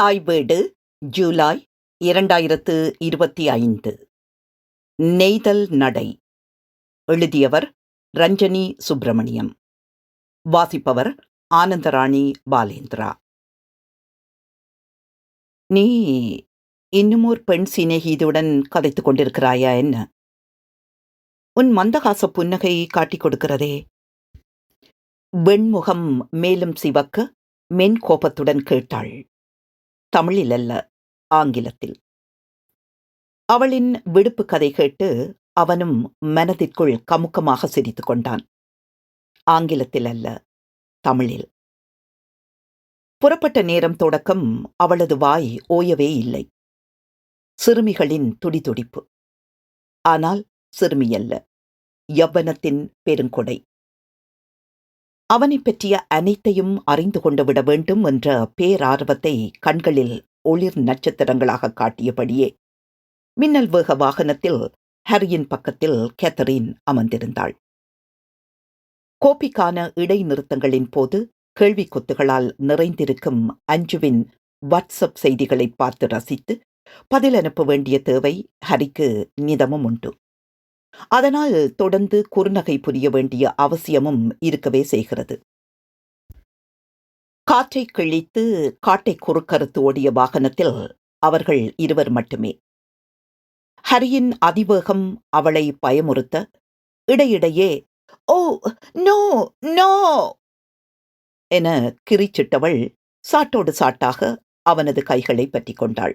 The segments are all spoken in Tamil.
தாய் வீடு ஜூலை இரண்டாயிரத்து இருபத்தி ஐந்து. நெய்தல் நடை. எழுதியவர் ரஞ்சனி சுப்பிரமணியம். வாசிப்பவர் ஆனந்தராணி பாலேந்திரா. நீ இன்னும் ஒரு பெண் சிநேகிதுடன் கதைத்துக் கொண்டிருக்கிறாயா என்ன? உன் மந்தகாச புன்னகை காட்டிக் கொடுக்கிறதே. வெண்முகம் மேலும் சிவக்க மென் கோபத்துடன் கேட்டாள். தமிழில் அல்ல ஆங்கிலத்தில். அவளின் விடுப்பு கதை கேட்டு அவனும் மனதிற்குள் கமுக்கமாக சிரித்து கொண்டான். ஆங்கிலத்தில் அல்ல தமிழில். புறப்பட்ட நேரம் தொடக்கம் அவளது வாய் ஓயவே இல்லை. சிறுமிகளின் துடிதுடிப்பு. ஆனால் சிறுமியல்ல யவ்வனத்தின் பெருங்கொடை. அவனைப் பற்றிய அனைத்தையும் அறிந்து கொண்டு விட வேண்டும் என்ற பேரார்வத்தை கண்களில் ஒளிர் நட்சத்திரங்களாக காட்டியபடியே மின்னல் வேக வாகனத்தில் ஹரியின் பக்கத்தில் கேத்தரின் அமர்ந்திருந்தாள். கோபிக்கான இடைநிறுத்தங்களின் போது கேள்வி கொத்துகளால் நிறைந்திருக்கும் அஞ்சுவின் வாட்ஸ்அப் செய்திகளை பார்த்து ரசித்து பதில் அனுப்ப வேண்டிய தேவை ஹரிக்கு நிதமும் உண்டு. அதனால் தொடர்ந்து குறுநகை புரிய வேண்டிய அவசியமும் இருக்கவே செய்கிறது. காற்றை கிழித்து காட்டை குறுக்கறுத்து ஓடிய வாகனத்தில் அவர்கள் இருவர் மட்டுமே. ஹரியின் அதிவேகம் அவளை பயமுறுத்த இடையிடையே ஓ நோ நோ! என கிரிச்சிட்டவள் சாட்டோடு சாட்டாக அவனது கைகளை பற்றி கொண்டாள்.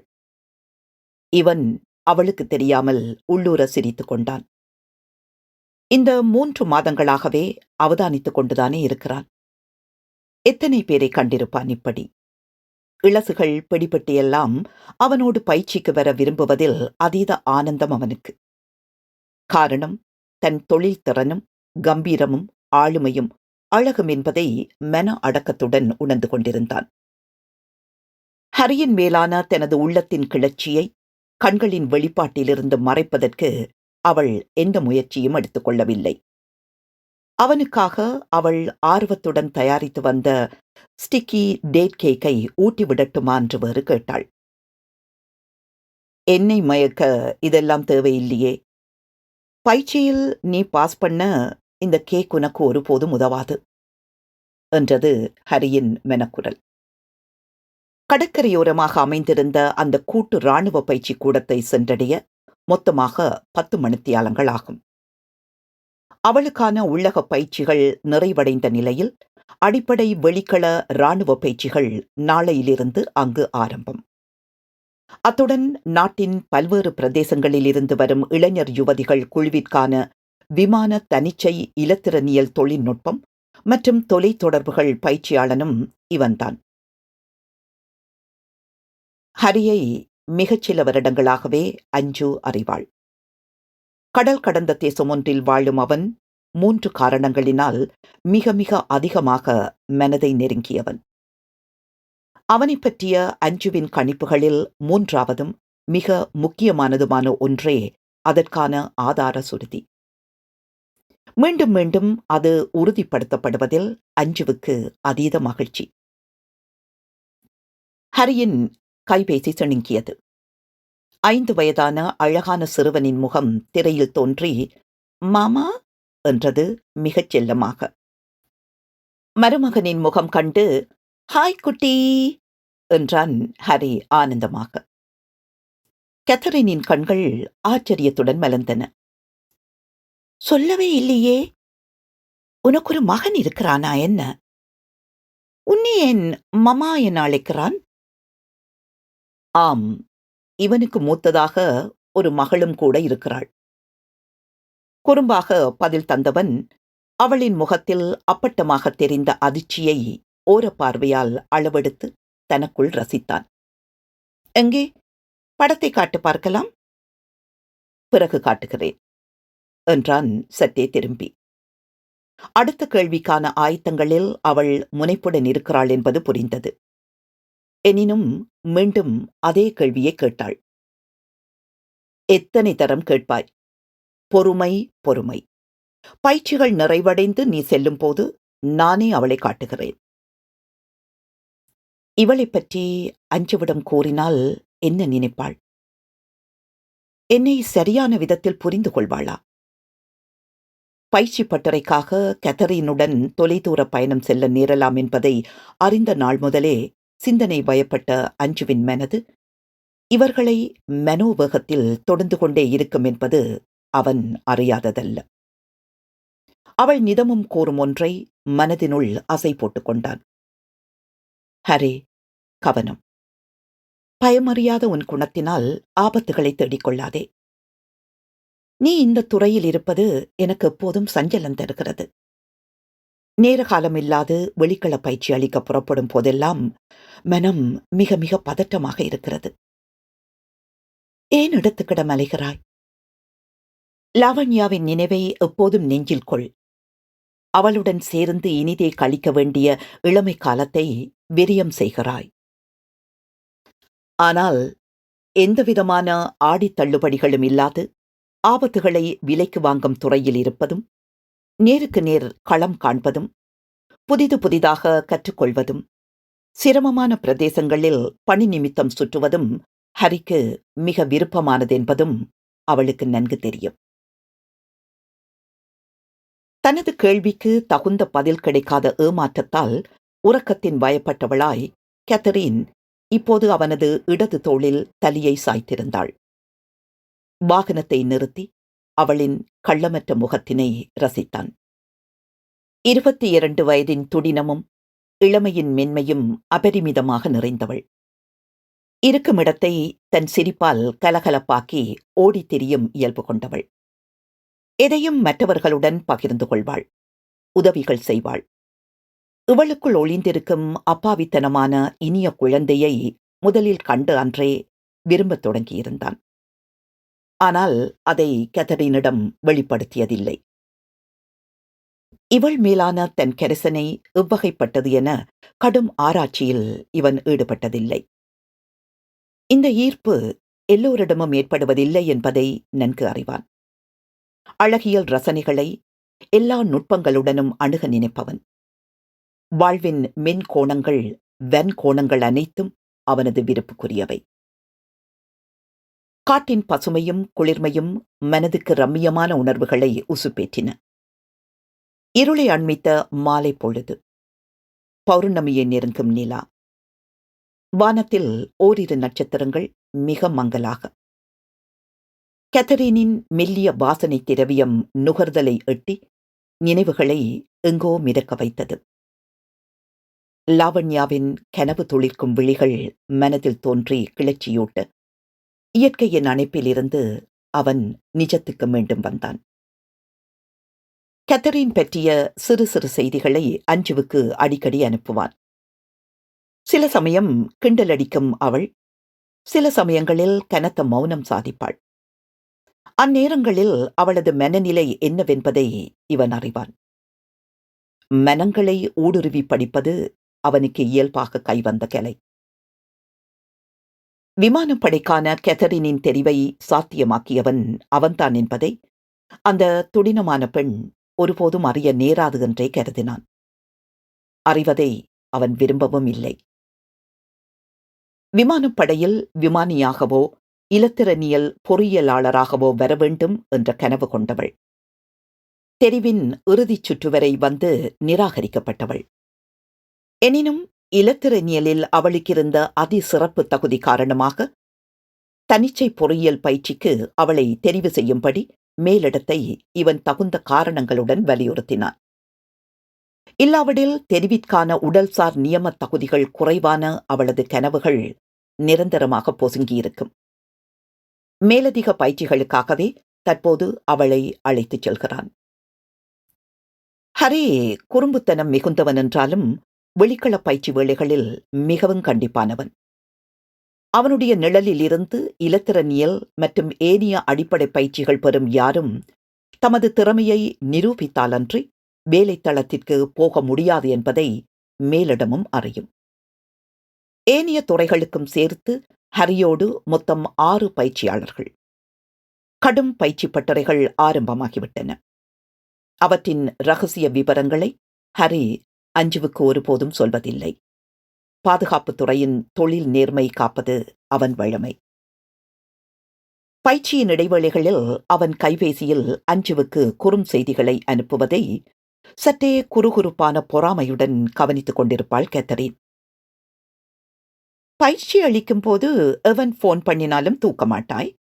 இவன் அவளுக்கு தெரியாமல் உள்ளூர சிரித்துக் கொண்டான். இந்த மூன்று மாதங்களாகவே அவதானித்துக் கொண்டுதானே இருக்கிறான் எத்தனை பேரை கண்டிருப்பான் இப்படி? இளசுகள் பிடிபட்டியெல்லாம் அவனோடு பயிற்சிக்கு வர விரும்புவதில் அதீத ஆனந்தம் அவனுக்கு. காரணம் தன் தொழில் திறனும் கம்பீரமும் ஆளுமையும் அழகும் என்பதை மன அடக்கத்துடன் உணர்ந்து கொண்டிருந்தான். ஹரியின் மேலான தனது உள்ளத்தின் கிளர்ச்சியை கண்களின் வெளிப்பாட்டிலிருந்து மறைப்பதற்கு அவள் எந்த முயற்சியும் எடுத்துக்கொள்ளவில்லை. அவனுக்காக அவள் ஆர்வத்துடன் தயாரித்து வந்த ஸ்டிக்கி டேட் கேக்கை ஊட்டி விடட்டுமா என்று வேறு கேட்டாள். என்னை மயக்க இதெல்லாம் தேவையில்லையே. பயிற்சியில் நீ பாஸ் பண்ண இந்த கேக் உனக்கு ஒருபோதும் உதவாது என்றது ஹரியின் மெனக்குரல் கடற்கரையோரமாக அமைந்திருந்த அந்த கூட்டு இராணுவ பயிற்சி கூடத்தை சென்றடைய மொத்தமாக பத்து மணித்தியாலங்கள் ஆகும் அவளுக்கான உள்ளக பயிற்சிகள் நிறைவடைந்த நிலையில் அடிப்படை வெளிக்கள இராணுவ பயிற்சிகள் நாளையிலிருந்து அங்கு ஆரம்பம். அத்துடன் நாட்டின் பல்வேறு பிரதேசங்களில் இருந்து வரும் இளைஞர் யுவதிகள் குழுவிற்கான விமான தனிச்சை இலத்திரனியல் தொழில்நுட்பம் மற்றும் தொலைத்தொடர்புகள் பயிற்சியாளனும் இவன்தான். ஹரியை மிகச்சில வருடங்களாகவே அஞ்சு அறிவாள். கடல் கடந்த தேசம் ஒன்றில் வாழும் அவன் மூன்று காரணங்களினால் மிக மிக அதிகமாக மனதை நெருங்கியவன். அவனை பற்றிய அஞ்சுவின் கணிப்புகளில் மூன்றாவதும் மிக முக்கியமானதுமான ஒன்றே அதற்கான ஆதார சுருதி. மீண்டும் மீண்டும் அது உறுதிப்படுத்தப்படுவதில் அஞ்சுவுக்கு அதீத மகிழ்ச்சி. ஹரியின் கைபேசி சிணுங்கியது ஐந்து வயதான அழகான சிறுவனின் முகம் திரையில் தோன்றி மாமா என்றது மிகச் செல்லமாக. மருமகனின் முகம் கண்டு ஹாய் குட்டி என்றான் ஹரி ஆனந்தமாக. கேத்தரினின் கண்கள் ஆச்சரியத்துடன் மலர்ந்தன. சொல்லவே இல்லையே. உனக்கு ஒரு மகன் இருக்கிறானா என்ன? உன்னை என் மமா என அழைக்கிறான்? ஆம் இவனுக்கு மூத்ததாக ஒரு மகளும் கூட இருக்கிறாள். குறும்பாக பதில் தந்தவன் அவளின் முகத்தில் அப்பட்டமாக தெரிந்த அதிர்ச்சியை ஓரப்பார்வையால் அளவெடுத்து தனக்குள் ரசித்தான். எங்கே? படத்தை காட்டு பார்க்கலாம்? பிறகு காட்டுகிறேன் என்றான் சற்றே திரும்பி. அடுத்த கேள்விக்கான ஆயத்தங்களில் அவள் முனைப்புடன் இருக்கிறாள் என்பது புரிந்தது. எனினும் மீண்டும் அதே கேள்வியை கேட்டாள். எத்தனை தரம் கேட்பாய்? பொறுமை பொறுமை. பயிற்சிகள் நிறைவடைந்து நீ செல்லும் போது நானே அவளை காட்டுகிறேன். இவளை பற்றி அஞ்சுவிடம் கூறினால் என்ன நினைப்பாள்? என்னை சரியான விதத்தில் புரிந்து கொள்வாளா? பயிற்சி பட்டறைக்காக கெத்தரினுடன் தொலைதூர பயணம் செல்ல நேரலாம் என்பதை அறிந்த நாள் முதலே சிந்தனை பயப்பட்ட அஞ்சுவின் மனது இவர்களை மனோவேகத்தில் தொடர்ந்து கொண்டே இருக்கும் என்பது அவன் அறியாததல்ல. அவள் நிதமும் கூறும் ஒன்றை மனதினுள் அசை போட்டுக் கொண்டான். ஹரே கவனம். பயமறியாத உன் குணத்தினால் ஆபத்துகளை தேடிக்கொள்ளாதே. நீ இந்த துறையில் இருப்பது எனக்கு எப்போதும் சஞ்சலம் தருகிறது. நேரகாலமில்லாது வெளிக்கள பயிற்சி அளிக்க புறப்படும் போதெல்லாம் மனம் மிக மிக பதட்டமாக இருக்கிறது. ஏன் எடுத்துக்கிடம் அலைகிறாய் லாவண்யாவின் நினைவை எப்போதும் நெஞ்சில் கொள். அவளுடன் சேர்ந்து இனிதே கழிக்க வேண்டிய இளமை காலத்தை விரியம் செய்கிறாய். ஆனால் எந்தவிதமான ஆடித் தள்ளுபடிகளும் இல்லாது ஆபத்துகளை விலைக்கு வாங்கும் துறையில் இருப்பதும் நேருக்கு நேர் களம் காண்பதும் புதிது புதிதாக கற்றுக்கொள்வதும் சிரமமான பிரதேசங்களில் பணி நிமித்தம் சுற்றுவதும் ஹரிக்கு மிக விருப்பமானது என்பதும் அவளுக்கு நன்கு தெரியும். தனது கேள்விக்கு தகுந்த பதில் கிடைக்காத ஏமாற்றத்தால் உறக்கத்தின் பயப்பட்டவளாய் கேத்தரின் இப்போது அவனது இடது தோளில் தலையை சாய்த்திருந்தாள். வாகனத்தை நிறுத்தி அவளின் கள்ளமற்ற முகத்தினை ரசித்தான். இருபத்தி இரண்டு வயதின் துடினமும் இளமையின் மென்மையும் அபரிமிதமாக நிறைந்தவள். இருக்குமிடத்தை தன் சிரிப்பால் கலகலப்பாக்கி ஓடித் திரியும் இயல்பு கொண்டவள். எதையும் மற்றவர்களுடன் பகிர்ந்து கொள்வாள் உதவிகள் செய்வாள். இவளுக்குள் ஒளிந்திருக்கும் அப்பாவித்தனமான இனிய குழந்தையை முதலில் கண்டு அன்றே விரும்பத் தொடங்கியிருந்தான். ஆனால் அதை கெதரினிடம் வெளிப்படுத்தியதில்லை. இவள் மேலான தன் கரிசனை எவ்வகைப்பட்டது என கடும் ஆராய்ச்சியில் இவன் ஈடுபட்டதில்லை. இந்த ஈர்ப்பு எல்லோரிடமும் ஏற்படுவதில்லை என்பதை நன்கு அறிவான். அழகியல் ரசனைகளை எல்லா நுட்பங்களுடனும் அணுக நினைப்பவன். வாழ்வின் மென் கோணங்கள் வன் கோணங்கள் அனைத்தும் அவனது விருப்புக்குரியவை. காட்டின் பசுமையும் குளிர்மையும் மனதுக்கு ரம்மியமான உணர்வுகளை உசுப்பேற்றின. இருளை அண்மித்த மாலை பொழுது பௌர்ணமியை நெருங்கும் நிலா. வானத்தில் ஓரிரு நட்சத்திரங்கள் மிக மங்கலாக. கெத்தரினின் மெல்லிய வாசனை திரவியம் நுகர்தலை எட்டி நினைவுகளை எங்கோ மிதக்க வைத்தது. லாவண்யாவின் கனவு துளிர்க்கும் விழிகள் மனதில் தோன்றி கிளர்ச்சியூட்ட இயற்கையின் அணைப்பிலிருந்து அவன் நிஜத்துக்கு மீண்டும் வந்தான். கத்தரின் பற்றிய சிறு சிறு செய்திகளை அஞ்சுவுக்கு அடிக்கடி அனுப்புவான். சில சமயம் கிண்டல் அடிக்கும் அவள் சில சமயங்களில் கனத்த மௌனம் சாதிப்பாள். அந்நேரங்களில் அவளது மனநிலை என்னவென்பதை இவன் அறிவான். மனங்களை ஊடுருவி படிப்பது அவனுக்கு இயல்பாக கைவந்த கலை. விமானப்படைக்கான கெதரினின் தெரிவை சாத்தியமாக்கியவன் அவன்தான் என்பதை அந்த துடினமான பெண் ஒருபோதும் அறிய நேராது என்றே கருதினான். அறிவதை அவன் விரும்பவும் இல்லை. விமானப்படையில் விமானியாகவோ இலத்திரனியல் பொறியியலாளராகவோ வர வேண்டும் என்ற கனவு கொண்டவள். தெரிவின் இறுதிச் சுற்றுவரை வந்து நிராகரிக்கப்பட்டவள். எனினும் இலத்திரனியலில் அவளுக்கிருந்த அதி சிறப்பு தகுதி காரணமாக தனிச்சை பொறியியல் பயிற்சிக்கு அவளை தெரிவு செய்யும்படி மேலிடத்தை இவன் தகுந்த காரணங்களுடன் வலியுறுத்தினான். இல்லாவிடில் தெரிவிற்கான உடல்சார் நியம தகுதிகள் குறைவான அவளது கனவுகள் நிரந்தரமாக பொசுங்கியிருக்கும். மேலதிக பயிற்சிகளுக்காகவே தற்போது அவளை அழைத்துச் செல்கிறான். ஹரே குறும்புத்தனம் மிகுந்தவன் என்றாலும் வெளிக்கள பயிற்சி வேளைகளில் மிகவும் கண்டிப்பானவன். அவனுடைய நிழலில் இருந்து இலத்திரனியல் மற்றும் ஏனிய அடிப்படை பயிற்சிகள் பெறும் யாரும் தமது திறமையை நிரூபித்தாலன்றி வேலைத்தளத்திற்கு போக முடியாது என்பதை மேலிடமும் அறியும். ஏனிய துறைகளுக்கும் சேர்த்து ஹரியோடு மொத்தம் ஆறு பயிற்சியாளர்கள். கடும் பயிற்சி பட்டறைகள் ஆரம்பமாகிவிட்டன. அவற்றின் ரகசிய விவரங்களை ஹரி அஞ்சுவுக்கு ஒருபோதும் சொல்வதில்லை. பாதுகாப்புத் துறையின் தொழில் நேர்மை காப்பது அவன் வழமை. பயிற்சியின் இடைவேளைகளில் அவன் கைபேசியில் அஞ்சுவுக்கு குறும் செய்திகளை அனுப்புவதை சற்றே குறுகுறுப்பான பொறாமையுடன் கவனித்துக் கொண்டிருப்பாள் கேத்தரின். பயிற்சி அளிக்கும் போது எவன் போன் பண்ணினாலும் தூக்க மாட்டாய்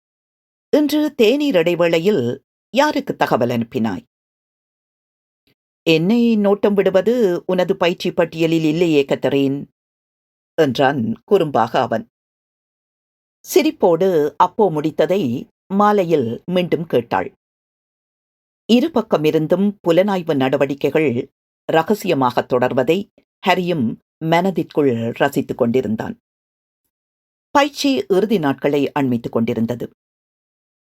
இன்று தேநீர் இடைவேளையில் யாருக்கு தகவல் அனுப்பினாய்? என்னை நோட்டம் விடுவது உனது பயிற்சி பட்டியலில் இல்லையே கத்தரேன் என்றான் குறும்பாக அவன். சிரிப்போடு அப்போ முடித்ததை மாலையில் மீண்டும் கேட்டாள். இரு பக்கமிருந்தும் புலனாய்வு நடவடிக்கைகள் ரகசியமாக தொடர்வதை ஹரியும் மனதிற்குள் ரசித்துக் கொண்டிருந்தான். பயிற்சி இறுதி நாட்களை அண்மித்துக் கொண்டிருந்தது.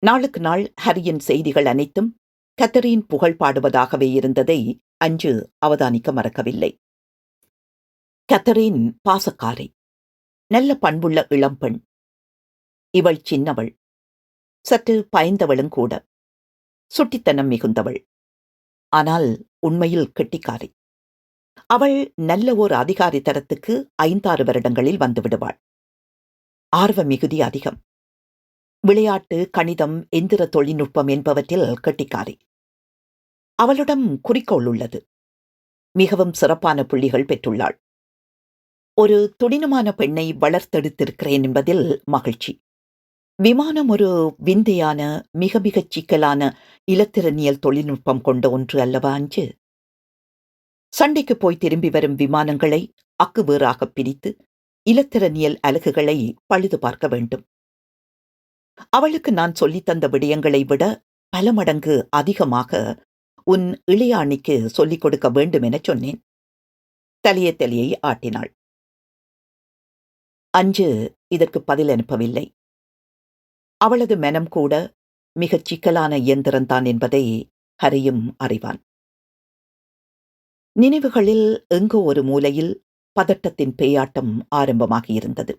நாளுக்கு நாள் ஹரியின் செய்திகள் அனைத்தும் கத்தரின் புகழ் பாடுவதாகவே இருந்ததை அஞ்சு அவதானிக்க மறக்கவில்லை. கத்தரின் பாசக்காரை நல்ல பண்புள்ள இளம்பெண். இவள் சின்னவள் சற்று பயந்தவளும் கூட சுட்டித்தனம் மிகுந்தவள். ஆனால் உண்மையில் கெட்டிக்காரி. அவள் நல்ல ஓர் அதிகாரி தரத்துக்கு ஐந்தாறு வருடங்களில் வந்துவிடுவாள் ஆர்வ மிகுதி அதிகம். விளையாட்டு கணிதம் எந்திர தொழில்நுட்பம் என்பவற்றில் கெட்டிக்காரி. அவளிடம் குறிக்கோள் உள்ளது. மிகவும் சிறப்பான புள்ளிகள் பெற்றுள்ளாள். ஒரு துடினமான பெண்ணை வளர்த்தெடுத்திருக்கிறேன் என்பதில் மகிழ்ச்சி. விமானம் ஒரு விந்தையான மிக மிகச் சிக்கலான இலத்திரனியல் தொழில்நுட்பம் கொண்ட ஒன்று அல்லவா அஞ்சு? சண்டைக்கு போய் திரும்பி வரும் விமானங்களை அக்குவேறாக பிரித்து இலத்திரனியல் அலகுகளை பழுது பார்க்க வேண்டும். அவளுக்கு நான் சொல்லித் தந்த விடயங்களை விட பல மடங்கு அதிகமாக உன் இளையாணிக்கு சொல்லிக் கொடுக்க வேண்டும் என சொன்னேன். தலைய தலையை ஆட்டினாள். அஞ்சு இதற்கு பதில் அனுப்பவில்லை. அவளது மனம் கூட மிகச் சிக்கலான இயந்திரம்தான் என்பதை ஹரியும் அறிவான். நினைவுகளில் எங்கோ ஒரு மூலையில் பதட்டத்தின் பேயாட்டம் ஆரம்பமாகியிருந்தது.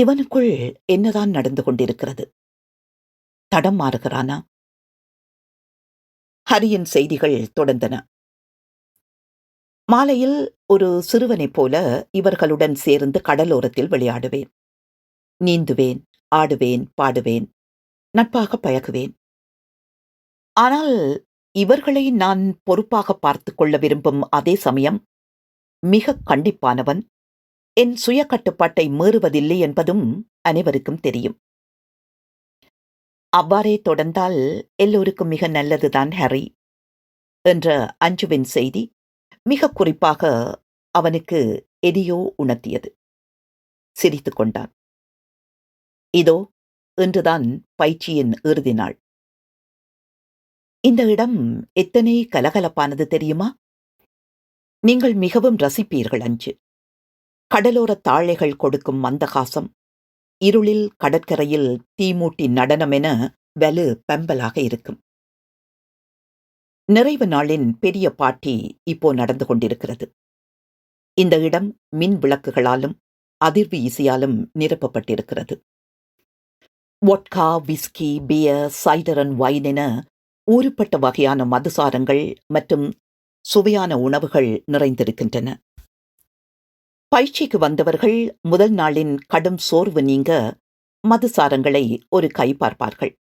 இவனுக்குள் என்னதான் நடந்து கொண்டிருக்கிறது? தடம் மாறுகிறானா? ஹரியின் செய்திகள் தொடர்ந்தன. மாலையில் ஒரு சிறுவனைப் போல இவர்களுடன் சேர்ந்து கடலோரத்தில் விளையாடுவேன். நீந்துவேன் ஆடுவேன் பாடுவேன் நட்பாக பழகுவேன். ஆனால் இவர்களை நான் பொறுப்பாக பார்த்து கொள்ள விரும்பும் அதே சமயம் மிக கண்டிப்பானவன் என் சுய கட்டுப்பாட்டை மீறுவதில்லை என்பதும் அனைவருக்கும் தெரியும். அவ்வாறே தொடர்ந்தால் எல்லோருக்கும் மிக நல்லதுதான் ஹரி. என்ற அஞ்சுவின் செய்தி மிக குறிப்பாக அவனுக்கு எதையோ உணர்த்தியது. சிரித்துக் கொண்டான். இதோ இன்றுதான் பயிற்சியின் இறுதி நாள். இந்த இடம் எத்தனை கலகலப்பானது தெரியுமா? நீங்கள் மிகவும் ரசிப்பீர்கள் அஞ்சு. கடலோர தாழைகள் கொடுக்கும் மந்தகாசம். இருளில் கடற்கரையில் தீமூட்டி நடனம் என வலு பெம்பலாக இருக்கும். நிறைவு நாளின் பெரிய பாட்டி இப்போ நடந்து கொண்டிருக்கிறது. இந்த இடம் மின் விளக்குகளாலும் அதிர்வு இசையாலும் நிரப்பப்பட்டிருக்கிறது. Vodka whisky beer cider and wine என ஊறுப்பட்ட வகையான மதுசாரங்கள் மற்றும் சுவையான உணவுகள் நிறைந்திருக்கின்றன. பயிற்சிக்கு வந்தவர்கள் முதல் நாளின் கடும் சோர்வு நீங்க மதுசாரங்களை ஒரு கை பார்ப்பார்கள்.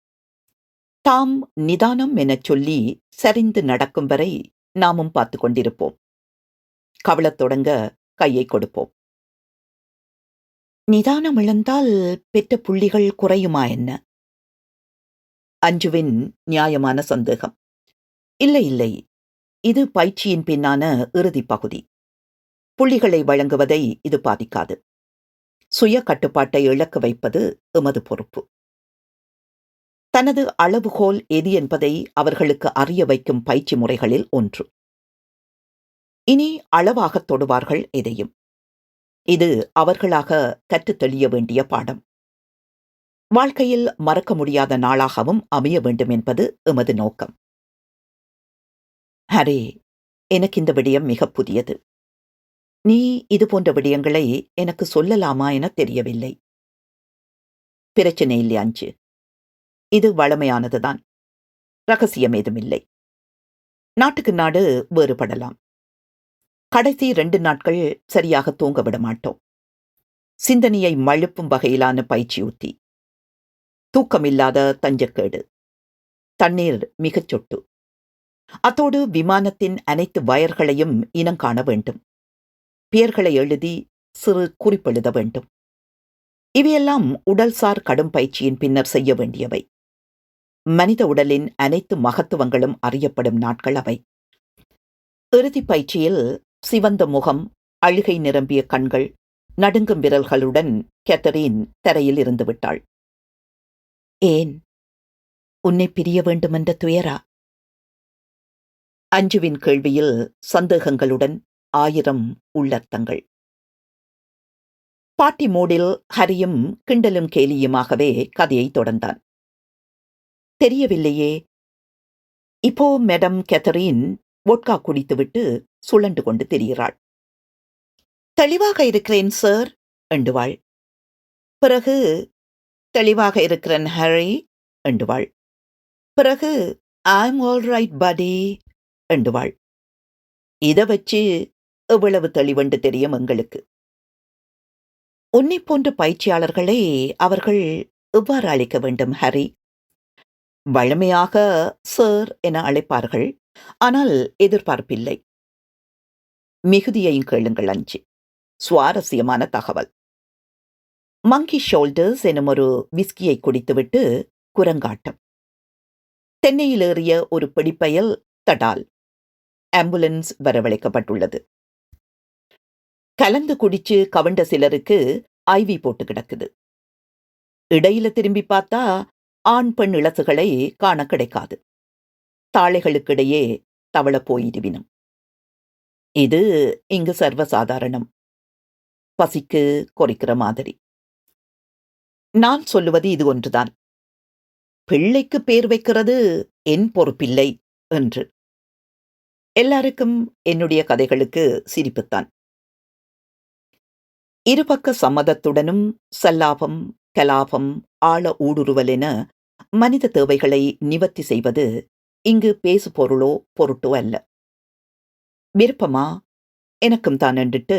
தாம் நிதானம் எனச் சொல்லி சரிந்து நடக்கும் வரை நாமும் பார்த்து கொண்டிருப்போம். கவலத் தொடங்க கையை கொடுப்போம். நிதானம் இழந்தால் பெற்ற புள்ளிகள் குறையுமா என்ன? அஞ்சுவின் நியாயமான சந்தேகம். இல்லை இல்லை. இது பயிற்சியின் பின்னான இறுதி பகுதி. புள்ளிகளை வழங்குவதை இது பாதிக்காது. சுய கட்டுப்பாட்டை இழக்க வைப்பது எமது பொறுப்பு. தனது அளவுகோல் எது என்பதை அவர்களுக்கு அறிய வைக்கும் பயிற்சி முறைகளில் ஒன்று. இனி அளவாகத் தொடுவார்கள் எதையும். இது அவர்களாக கற்றுத் தெளிய வேண்டிய பாடம். வாழ்க்கையில் மறக்க முடியாத நாளாகவும் அமைய வேண்டும் என்பது எமது நோக்கம். ஹரே எனக்கு இந்த விடயம் மிக புதியது. நீ இது போன்ற விடயங்களை எனக்கு சொல்லலாமா என தெரியவில்லை. பிரச்சனை இல்லை அஞ்சு? இது வளமையானதுதான். ரகசியம் ஏதுமில்லை. நாட்டுக்கு நாடு வேறுபடலாம். கடைசி ரெண்டு நாட்கள் சரியாக தூங்க விட மாட்டோம். சிந்தனையை மழுப்பும் வகையிலான பயிற்சி உத்தி தூக்கமில்லாத தஞ்சக்கேடு. தண்ணீர் மிகச் சொட்டு. அத்தோடு விமானத்தின் அனைத்து வயர்களையும் இனங்காண வேண்டும். பெயர்களை எழுதி சிறு குறிப்பெழுத வேண்டும். இவையெல்லாம் உடல்சார் கடும் பயிற்சியின் பின்னர் செய்ய வேண்டியவை. மனித உடலின் அனைத்து மகத்துவங்களும் அறியப்படும் நாட்கள் அவை. இறுதிப் பயிற்சியில் சிவந்த முகம் அழுகை நிரம்பிய கண்கள் நடுங்கும் விரல்களுடன் கேத்தரின் தரையில் இருந்து விட்டாள். ஏன்? உன்னை பிரிய வேண்டுமென்ற துயரா? அஞ்சுவின் கேள்வியில் சந்தேகங்களுடன் ஆயிரம் உள்ளர்த்தங்கள் பாட்டி மூடில் ஹரியும் கிண்டலும் கேலியுமாகவே கதையை தொடர்ந்தான். தெரியவில்லையே. இப்போ மேடம் கேத்தரின் ஒட்கா குடித்துவிட்டு சுழண்டு கொண்டு தெரிகிறாள். தெளிவாக இருக்கிறேன் சார் என்றுவாள் பிறகு தெளிவாக இருக்கிறேன் ஹரி என்றுவாள் பிறகு ஐம் ஆல் ரைட் படி என்றுவாள் இதை வச்சு எவ்வளவு தெளிவென்று தெரியும் எங்களுக்கு. உன்னை போன்ற பயிற்சியாளர்களை அவர்கள் எவ்வாறு அழைக்க வேண்டும் ஹரி? வழமையாக சார் என அழைப்பார்கள் ஆனால் எதிர்பார்ப்பில்லை. மிகுதியையும் கேளுங்கள் அஞ்சு. சுவாரஸ்யமான தகவல். மங்கி ஷோல்டர்ஸ் எனும் ஒரு விஸ்கியை குடித்துவிட்டு குரங்காட்டம். தென்னையில் ஏறிய ஒரு பிடிப்பயல் தடால். ஆம்புலன்ஸ் வரவழைக்கப்பட்டுள்ளது. கலந்து குடிச்சு கவண்ட சிலருக்கு ஐவி போட்டு கிடக்குது. இடையில திரும்பி பார்த்தா ஆண் பெண் இளசுகளை காண கிடைக்காது. தாளைகளுக்கிடையே தவள போயிருவினும். இது இங்கு சர்வசாதாரணம். பசிக்கு கொறிக்கிற மாதிரி. நான் சொல்லுவது இது ஒன்றுதான். பிள்ளைக்கு பேர் வைக்கிறது என் பொறுப்பில்லை என்று. எல்லாருக்கும் என்னுடைய கதைகளுக்கு சிரிப்புத்தான். இருபக்க சம்மதத்துடனும் சல்லாபம் கலாபம் ஆழ ஊடுருவல் என மனித தேவைகளை நிவர்த்தி செய்வது இங்கு பேசு பொருளோ பொருட்டோ அல்ல. விருப்பமா? எனக்கும் தான் என்றிட்டு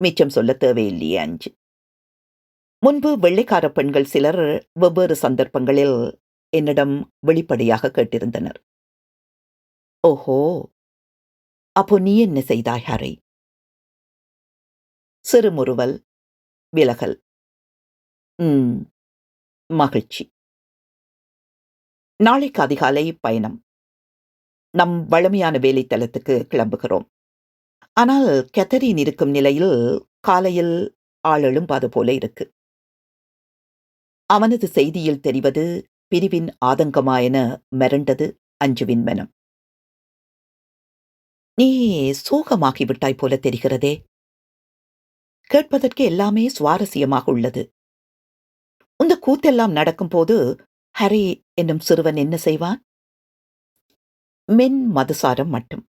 மிச்சம் சொல்ல தேவையில்லையே அஞ்சு. முன்பு வெள்ளைக்கார பெண்கள் சிலர் வெவ்வேறு சந்தர்ப்பங்களில் என்னிடம் வெளிப்படையாக கேட்டிருந்தனர். ஓஹோ! அப்போ நீ என்ன செய்தாய் ஹரை? சிறுமுறுவல் விலகல். மகிழ்ச்சி. நாளைக்கு அதிகாலை பயணம். நம் வழமையான வேலைத்தலத்துக்கு கிளம்புகிறோம். ஆனால் கெத்தரின் இருக்கும் நிலையில் காலையில் ஆள் எழும்பாது போல இருக்கு. அவனது செய்தியில் தெரிவது பிரிவின் ஆதங்கமா என மிரண்டது அஞ்சுவின் மனம். நீ சோகமாகிவிட்டாய் போல தெரிகிறதே! கேட்பதற்கு எல்லாமே சுவாரஸ்யமாக உள்ளது. இந்த கூத்தெல்லாம் நடக்கும்போது ஹரி என்னும் சிறுவன் என்ன செய்வான்? மென் மதுசாரம் மட்டும்.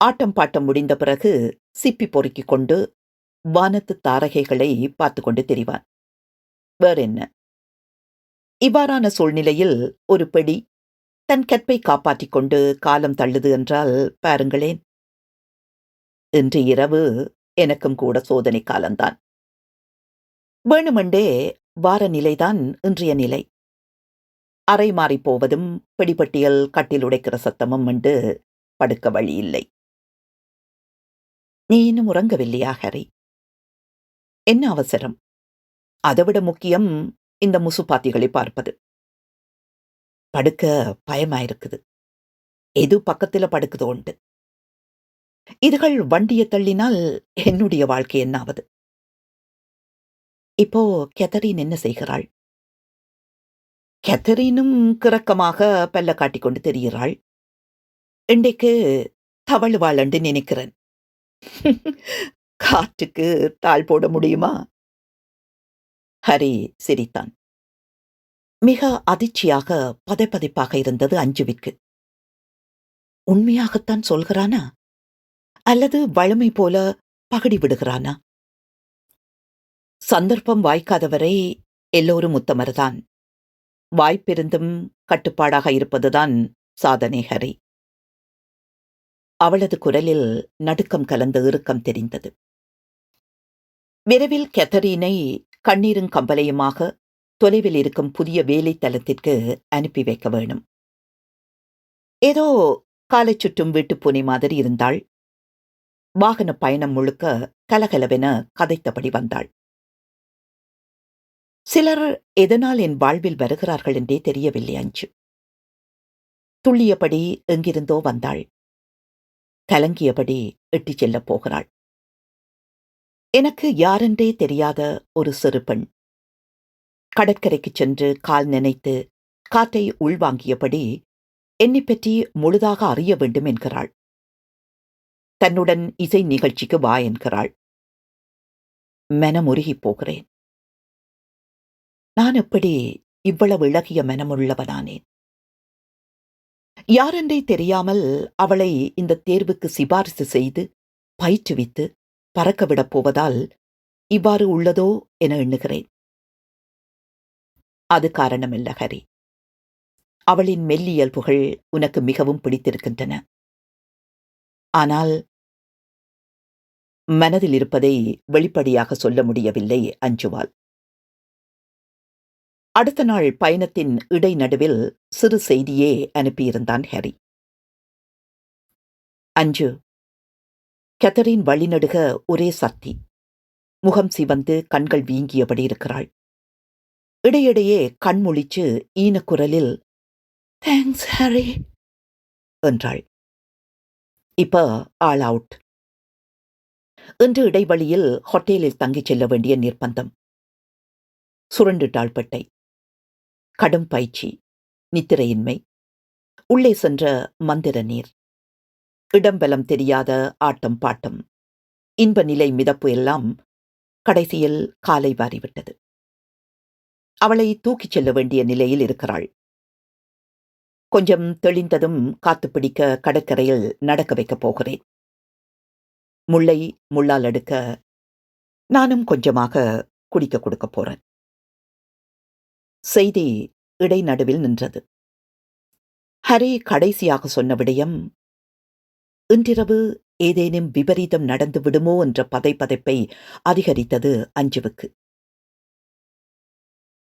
ஆட்டம் பாட்டம் முடிந்த பிறகு சிப்பி பொறுக்கிக் கொண்டு வானத்து தாரகைகளை பார்த்து கொண்டு தெரிவான். வேற என்ன? இவ்வாறான சூழ்நிலையில் ஒரு பெடி தன் கற்பை காப்பாற்றிக் கொண்டு காலம் தள்ளுது என்றால் பாருங்களேன். இன்று இரவு எனக்கும் கூட சோதனை காலம்தான். வேணுமண்டே வார நிலைதான் இன்றைய நிலை. அறை மாறிப் போவதும் பிடிபட்டியல் கட்டில் உடைக்கிற சத்தமும் என்று படுக்க வழி இல்லை. நீ இன்னும் உறங்கவில்லையா ஹரி? என்ன அவசரம்? அதைவிட முக்கியம் இந்த முசுப்பாத்திகளை பார்ப்பது. படுக்க பயமாயிருக்குது. எது பக்கத்துல படுக்குதோ உண்டு. இதுகள் வண்டியை தள்ளினால் என்னுடைய வாழ்க்கை என்னாவது? இப்போ கெத்தரின் என்ன செய்கிறாள்? கெத்தரினும் கிறக்கமாக பல்ல காட்டிக் கொண்டு தெரிகிறாள். இன்றைக்கு தவழுவாள் என்று நினைக்கிறேன். காற்றுக்கு தாள் போட முடியுமா? ஹரி சிரித்தான். மிக அதிர்ச்சியாக பதைப்பதைப்பாக இருந்தது அஞ்சுவிற்கு. உண்மையாகத்தான் சொல்கிறானா? அல்லது வழமை போல பகடி விடுகிறானா? சந்தர்ப்பம் வாய்க்காதவரை எல்லோரும் உத்தமர்தான். வாய்ப்பிருந்தும் கட்டுப்பாடாக இருப்பதுதான் சாதனை ஹரி. அவளது குரலில் நடுக்கம் கலந்த இறுக்கம் தெரிந்தது. விரைவில் கெத்தரீனை கண்ணீரும் கம்பலையுமாக தொலைவில் இருக்கும் புதிய வேலை தளத்திற்கு அனுப்பி வைக்க வேணும். ஏதோ காலை சுற்றும் வீட்டு பூனை மாதிரி இருந்தாள். வாகன பயணம் முழுக்க கலகலவென கதைத்தபடி வந்தாள். சிலர் எதனால் என் வாழ்வில் வருகிறார்கள் என்றே தெரியவில்லை அஞ்சு. துள்ளியபடி எங்கிருந்தோ வந்தாள். கலங்கியபடி எட்டிச் செல்லப் போகிறாள். எனக்கு யாரென்றே தெரியாத ஒரு சிறு பெண். கடற்கரைக்குச் சென்று கால் நினைத்து காற்றை உள்வாங்கியபடி என்னை பற்றி முழுதாக அறிய வேண்டும் என்கிறாள். தன்னுடன் இசை நிகழ்ச்சிக்கு வா என்கிறாள். மனமுருகி போகிறேன். நான் எப்படி இவ்வளவு இளகிய மனமுள்ளவனானேன் யாரென்றே தெரியாமல் அவளை இந்த தேர்வுக்கு சிபாரிசு செய்து பயிற்றுவித்து பறக்கவிடப் போவதால் இவ்வாறு உள்ளதோ என எண்ணுகிறேன். அது காரணமில்ல ஹரி. அவளின் மெல்லியல்புகள் உனக்கு மிகவும் பிடித்திருக்கின்றன. ஆனால் மனதில் இருப்பதை வெளிப்படையாக சொல்ல முடியவில்லை அஞ்சுவாள். அடுத்த நாள் பயணத்தின் இடைநடுவில் சிறு செய்தியே அனுப்பியிருந்தான் ஹாரி. அஞ்சு. கெத்தரின் வழிநடுக ஒரே சக்தி. முகம் சிவந்து கண்கள் வீங்கியபடி இருக்கிறாள். இடையிடையே கண்முழிச்சு ஈனக்குரலில் தேங்க்ஸ் ஹாரி என்றாள். இப்ப ஆல் அவுட். இன்று இடைவெளியில் ஹோட்டலில் தங்கிச் செல்ல வேண்டிய நிர்பந்தம். சுரண்டுட்டாள் பெட்டை கடும் பயிற்சி நித்திரையின்மை. உள்ளே சென்ற மந்திர நீர். இடம்பலம் தெரியாத ஆட்டம் பாட்டம். இன்ப நிலை மிதப்பு எல்லாம் கடைசியில் காலை வாரிவிட்டது. அவளை தூக்கிச் செல்ல வேண்டிய நிலையில் இருக்கிறாள். கொஞ்சம் தெளிந்ததும் காத்து பிடிக்க கடற்கரையில் நடக்க வைக்கப் போகிறேன். முள்ளை முள்ளால் எடுக்க நானும் கொஞ்சமாக குடிக்க கொடுக்க போறேன். செய்தி இடைநடுவில் நின்றது. ஹரி கடைசியாக சொன்ன விடயம் இன்றிரவு ஏதேனும் விபரீதம் நடந்து விடுமோ என்ற பதைப்பதைப்பை அதிகரித்தது அஞ்சுவுக்கு.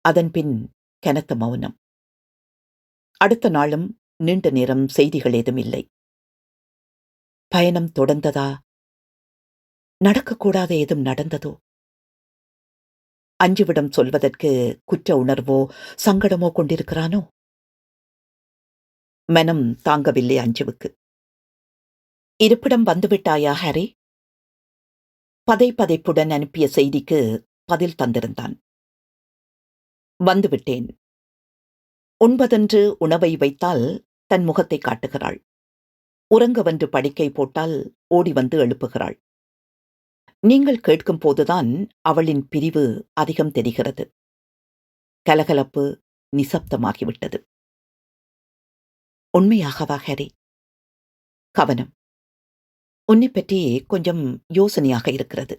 அதன்பின் கனத்த மௌனம். அடுத்த நாளும் நீண்ட நேரம் செய்திகள் ஏதும் இல்லை. பயணம் தொடர்ந்ததா? நடக்கக்கூடாத ஏதும் நடந்ததோ? அஞ்சுவிடம் சொல்வதற்கு குற்ற உணர்வோ சங்கடமோ கொண்டிருக்கிறானோ? மனம் தாங்கவில்லை அஞ்சுவுக்கு. இருப்பிடம் வந்துவிட்டாயா ஹாரி? பதை பதைப்புடன் அனுப்பிய செய்திக்கு பதில் தந்திருந்தான். வந்துவிட்டேன். உண்பதென்று உணவை வைத்தால் தன் முகத்தை காட்டுகிறாள். உறங்க வந்து படுக்கை போட்டால் ஓடி வந்து எழுப்புகிறாள். நீங்கள் கேட்கும் போதுதான் அவளின் பிரிவு அதிகம் தெரிகிறது. கலகலப்பு நிசப்தமாகிவிட்டது. உண்மையாகவா ஹரி கவனம். உன்னை பற்றி கொஞ்சம் யோசனையாக இருக்கிறது.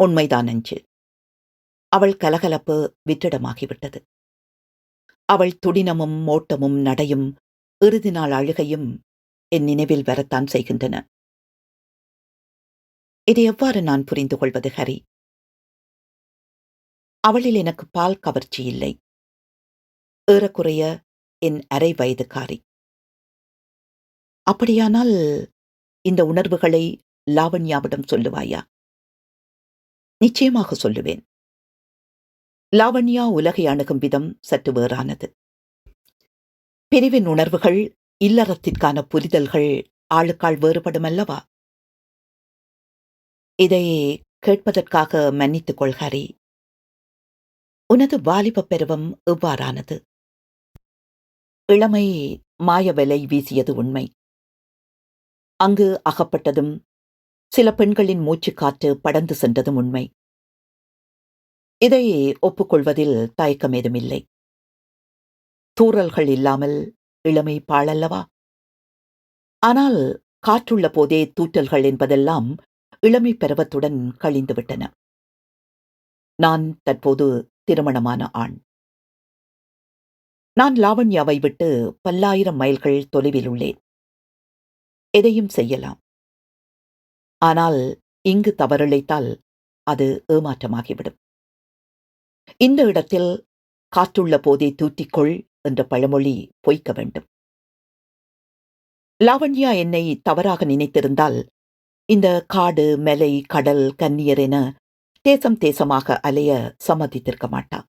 உண்மைதான் அஞ்சு. அவள் கலகலப்பு விற்றிடமாகிவிட்டது அவள் துடினமும் மோட்டமும் நடையும் இறுதி நாள் அழுகையும் என் நினைவில் வரத்தான் செய்கின்றன. இதை எவ்வாறு நான் புரிந்து கொள்வது ஹரி? அவளில் எனக்கு பால் கவர்ச்சி இல்லை. ஏறக்குறைய என் அரை வயதுக்காரி. அப்படியானால் இந்த உணர்வுகளை லாவண்யாவிடம் சொல்லுவாயா? நிச்சயமாக சொல்லுவேன். லாவண்யா உலகை அணுகும் விதம் சற்று வேறானது. பிரிவின் உணர்வுகள் இல்லறத்திற்கான புரிதல்கள் ஆளுக்காள் வேறுபடும் அல்லவா? இதை கேட்பதற்காக மன்னித்துக் கொள்காரி உனது வாலிப பருவம் இவ்வாறானது. இளமை மாயவலை வீசியது உண்மை. அங்கு அகப்பட்டதும் சில பெண்களின் மூச்சு காற்று படந்து சென்றதும் உண்மை. இதை ஒப்புக்கொள்வதில் தயக்கம் ஏதுமில்லை தூறல்கள் இல்லாமல் இளமை பாழல்லவா? ஆனால் காற்றுள்ள போதே தூற்றல்கள் என்பதெல்லாம் இளமை பருவத்துடன் கழிந்துவிட்டன. நான் தற்போது திருமணமான ஆண். நான் லாவண்யாவை விட்டு பல்லாயிரம் மைல்கள் தொலைவில் உள்ளேன். எதையும் செய்யலாம். ஆனால் இங்கு தவறிழைத்தால் அது ஏமாற்றமாகிவிடும். இந்த இடத்தில் காற்றுள்ள போதே தூத்திக்கொள் என்ற பழமொழி பொய்க்க வேண்டும். லாவண்யா என்னை தவறாக நினைத்திருந்தால் இந்த காடு மலை கடல் கன்னியர் என தேசம் தேசமாக அலைய சம்மதித்திருக்க மாட்டான்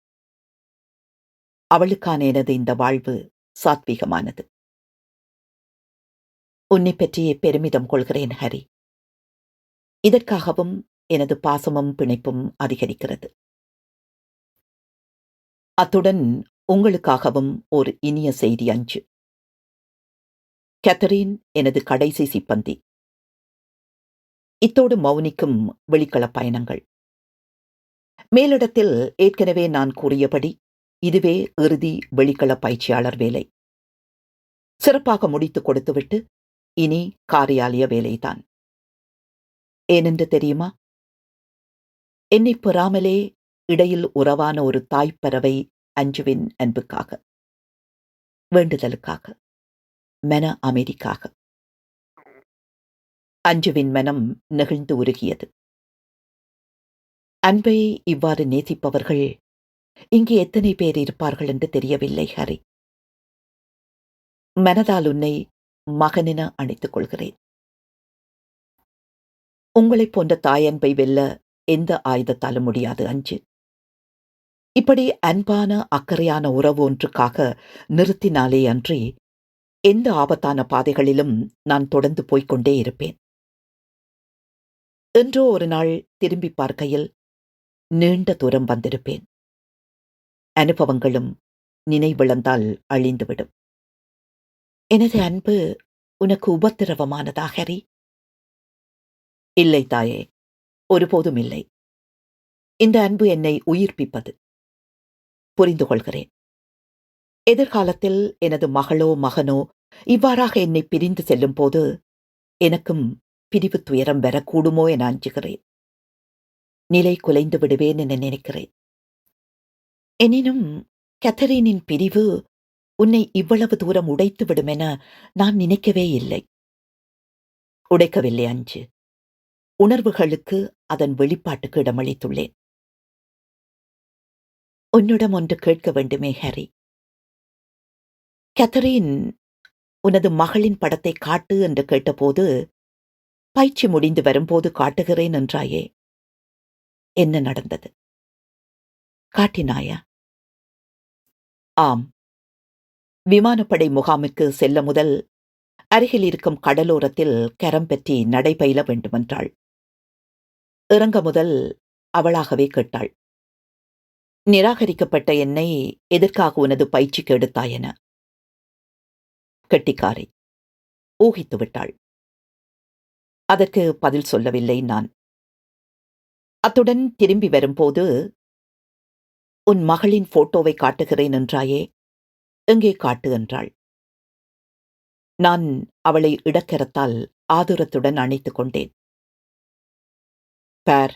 அவளுக்கான எனது இந்த வாழ்வு சாத்வீகமானது. உன்னை பற்றியே பெருமிதம் கொள்கிறேன் ஹரி. இதற்காகவும் எனது பாசமும் பிணைப்பும் அதிகரிக்கிறது. அத்துடன் உங்களுக்காகவும் ஒரு இனிய செய்தி அஞ்சு. கேத்தரின் எனது கடைசி சிப்பந்தி. இத்தோடு மௌனிக்கும் வெளிக்களப் பயணங்கள். மேலிடத்தில் ஏற்கனவே நான் கூறியபடி இதுவே இறுதி வெளிக்கள பயிற்சியாளர் வேலை. சிறப்பாக முடித்து கொடுத்துவிட்டு இனி காரியாலய வேலைதான். ஏனென்று தெரியுமா? என்னை பெறாமலே இடையில் உறவான ஒரு தாய்ப்பறவை அஞ்சுவின் அன்புக்காக வேண்டுதலுக்காக மன அமைதிக்காக. அஞ்சுவின் மனம் நெகிழ்ந்து உருகியது. அன்பை இவ்வாறு நேசிப்பவர்கள் இங்கே எத்தனை பேர் இருப்பார்கள் என்று தெரியவில்லை ஹரி. மனதால் உன்னை மகனென அணைத்துக் கொள்கிறேன். உங்களைப் போன்ற தாயன்பை வெல்ல எந்த ஆயுதத்தாலும் முடியாது அஞ்சு. இப்படி அன்பான அக்கறையான உறவு ஒன்றுக்காக நிறுத்தினாலே அன்றி எந்த ஆபத்தான பாதைகளிலும் நான் தொடர்ந்து போய்க்கொண்டே இருப்பேன். என்றோ ஒரு நாள் திரும்பி பார்க்கையில் நீண்ட தூரம் வந்திருப்பேன். அனுபவங்களும் நினைவிழந்தால் அழிந்துவிடும். எனது அன்பு உனக்கு உபத்திரவமானதா ஹரி. இல்லை தாயே ஒருபோதும் இல்லை. இந்த அன்பு என்னை உயிர்ப்பிப்பது. புரிந்து கொள்கிறேன் எதிர்காலத்தில் எனது மகளோ மகனோ இவ்வாறாக என்னை பிரிந்து செல்லும் போது எனக்கும் பிரிவு துயரம் வரக்கூடுமோ என அஞ்சுகிறேன். நிலை குலைந்து விடுவேன் என நினைக்கிறேன். எனினும் கத்தரீனின் பிரிவு உன்னை இவ்வளவு தூரம் உடைத்து விடும் என நான் நினைக்கவே இல்லை. உடைக்கவில்லை அஞ்சு. உணர்வுகளுக்கு அதன் வெளிப்பாட்டுக்கு இடமளித்துள்ளேன். உன்னிடம் ஒன்று கேட்க வேண்டுமே ஹரி. கத்தரின் உனது மகளின் படத்தை காட்டு என்று கேட்டபோது பயிற்சி முடிந்து வரும்போது காட்டுகிறேன் என்றாயே. என்ன நடந்தது? காட்டினாயா? ஆம். விமானப்படை முகாமுக்கு செல்ல முதல் அருகில் இருக்கும் கடலோரத்தில் கரம் பற்றி நடைபயில வேண்டுமென்றாள். இறங்க முதல் அவளாகவே கேட்டாள். நிராகரிக்கப்பட்ட என்னை எதற்காக உனது பயிற்சிக்கு எடுத்தாயென? கெட்டிக்காரி. ஊகித்து விட்டாள். அதற்கு பதில் சொல்லவில்லை நான். அத்துடன் திரும்பி வரும்போது உன் மகளின் போட்டோவை காட்டுகிறேன் என்றாயே? எங்கே காட்டு? என்றாள். நான் அவளை இடக்கரத்தால் ஆதுரத்துடன் அணைத்துக் கொண்டேன். பேர்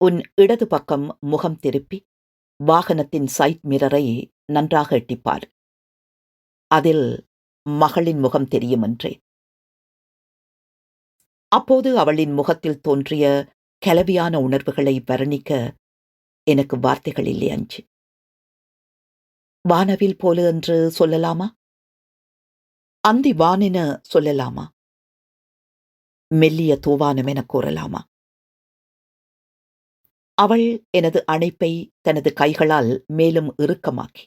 உன் இடது பக்கம் முகம் திருப்பி வாகனத்தின் சைட் மிரரை நன்றாக எட்டிப்பார் அதில் மகளின் முகம் தெரியும் என்றேன். அப்போது அவளின் முகத்தில் தோன்றிய கலவியான உணர்வுகளை வர்ணிக்க எனக்கு வார்த்தைகள் இல்லை அஞ்சு. வானவில் போல என்று சொல்லலாமா? அந்தி வானென சொல்லலாமா? மெல்லிய தூவானம் என கூறலாமா? அவள் எனது அணைப்பை தனது கைகளால் மேலும் இறுக்கமாக்கி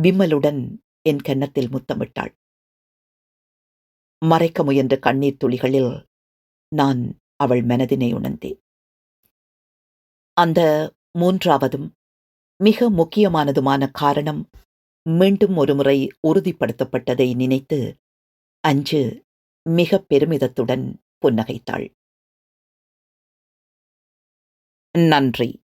விம்மலுடன் என் கன்னத்தில் முத்தமிட்டாள். மறைக்க முயன்ற கண்ணீர் துளிகளில் நான் அவள் மனதினை உணர்ந்தேன். அந்த மூன்றாவதும் மிக முக்கியமானதுமான காரணம் மீண்டும் ஒருமுறை உறுதிப்படுத்தப்பட்டதை நினைத்து அஞ்சு மிக பெருமிதத்துடன் புன்னகைத்தாள். நன்றி.